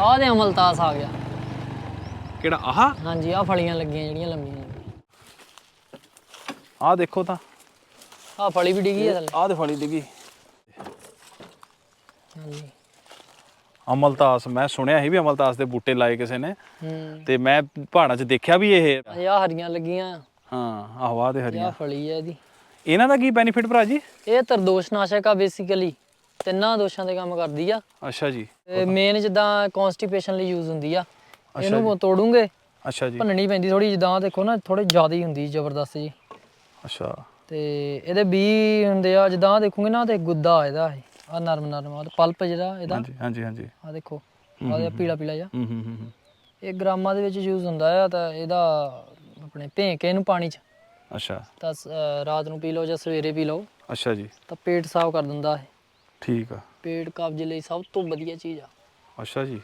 ਆਹ ਦੇ ਅਮਲਤਾਸ ਆ ਗਿਆ। ਕਿਹੜਾ ਆਹ? ਹਾਂਜੀ ਆਹ ਫਲੀਆਂ ਲੱਗੀਆਂ ਜਿਹੜੀਆਂ ਲੰਮੀਆਂ ਆਹ ਦੇਖੋ ਤਾਂ। ਆਹ ਫਲੀ ਵੀ ਡਿੱਗੀ ਆ ਥੱਲੇ। ਆਹ ਤੇ ਫਲੀ ਡਿੱਗੀ। ਹਾਂਜੀ। ਅਮਲਤਾਸ ਮੈਂ ਸੁਣਿਆ ਸੀ ਵੀ ਅਮਲਤਾਸ ਦੇ ਬੂਟੇ ਲਾਏ ਕਿਸੇ ਨੇ। ਹੂੰ। ਤੇ ਮੈਂ ਪਹਾੜਾਂ 'ਚ ਦੇਖਿਆ ਵੀ ਇਹ। ਇਹ ਆਹ ਹਰੀਆਂ ਲੱਗੀਆਂ। ਹਾਂ ਆਹੋ ਆਹ ਤੇ ਇਹ ਹਰੀਆਂ। ਆਹ ਫਲੀ ਹੈ ਇਹਦੀ। ਇਹਨਾਂ ਦਾ ਕੀ ਬੈਨੀਫਿਟ ਭਰਾ ਜੀ? ਇਹ ਤਰਦੋਸ਼ ਨਾਸ਼ਕ ਆ ਬੇਸਿਕਲੀ ਤਿੰਨਾਂ ਦੋਸ਼ਾਂ ਤੇ ਕੰਮ ਕਰਦੀ ਆ। ਅੱਛਾ ਜੀ। ਮੇਨ ਜਿੱਦਾਂ ਕਨਸਟੀਪੇਸ਼ਨ ਲਈ ਯੂਜ਼ ਹੁੰਦੀ ਆ। ਇਹਨੂੰ ਤੋੜੂਗੇ। ਅੱਛਾ ਜੀ। ਭੰਨਣੀ ਪੈਂਦੀ ਥੋੜੀ ਜਿੱਦਾਂ ਦੇਖੋ ਨਾ ਥੋੜੀ ਜ਼ਿਆਦਾ ਹੀ ਹੁੰਦੀ ਜ਼ਬਰਦਸਤ ਜੀ। ਅੱਛਾ। ਤੇ ਇਹਦੇ ਬੀ ਹੁੰਦੇ ਆ ਜਿੱਦਾਂ ਦੇਖੋਗੇ ਨਾ ਤੇ ਗੁੱਦਾ ਇਹਦਾ ਇਹ ਆ ਨਰਮ ਨਰਮ ਆ ਪਲਪ ਜਿਹੜਾ ਇਹਦਾ। ਹਾਂਜੀ ਹਾਂਜੀ ਹਾਂਜੀ। ਆ ਦੇਖੋ ਆ ਦੇ ਪੀਲਾ ਪੀਲਾ ਜਿਹਾ। ਹੂੰ ਹੂੰ ਹੂੰ। ਇਹ ਗ੍ਰਾਮਾਂ ਦੇ ਵਿੱਚ ਯੂਜ਼ ਹੁੰਦਾ ਆ ਤਾਂ ਇਹਦਾ ਆਪਣੇ ਭੇਂ ਕੇ ਇਹਨੂੰ ਪਾਣੀ 'ਚ। ਅੱਛਾ। ਤਾਂ ਰਾਤ ਨੂੰ ਪੀ ਲਓ ਜਾਂ ਸਵੇਰੇ ਪੀ ਲਓ। ਅੱਛਾ ਜੀ। ਤਾਂ ਪੇਟ ਸਾਫ਼ ਕਰ ਦਿੰਦਾ ਇਹ। ਠੀਕ ਆ। ਪੇਟ ਕਬਜ਼ ਲਈ ਸਭ ਤੋਂ ਵਧੀਆ ਚੀਜ਼ ਆ। ਅੱਛਾ ਜੀ।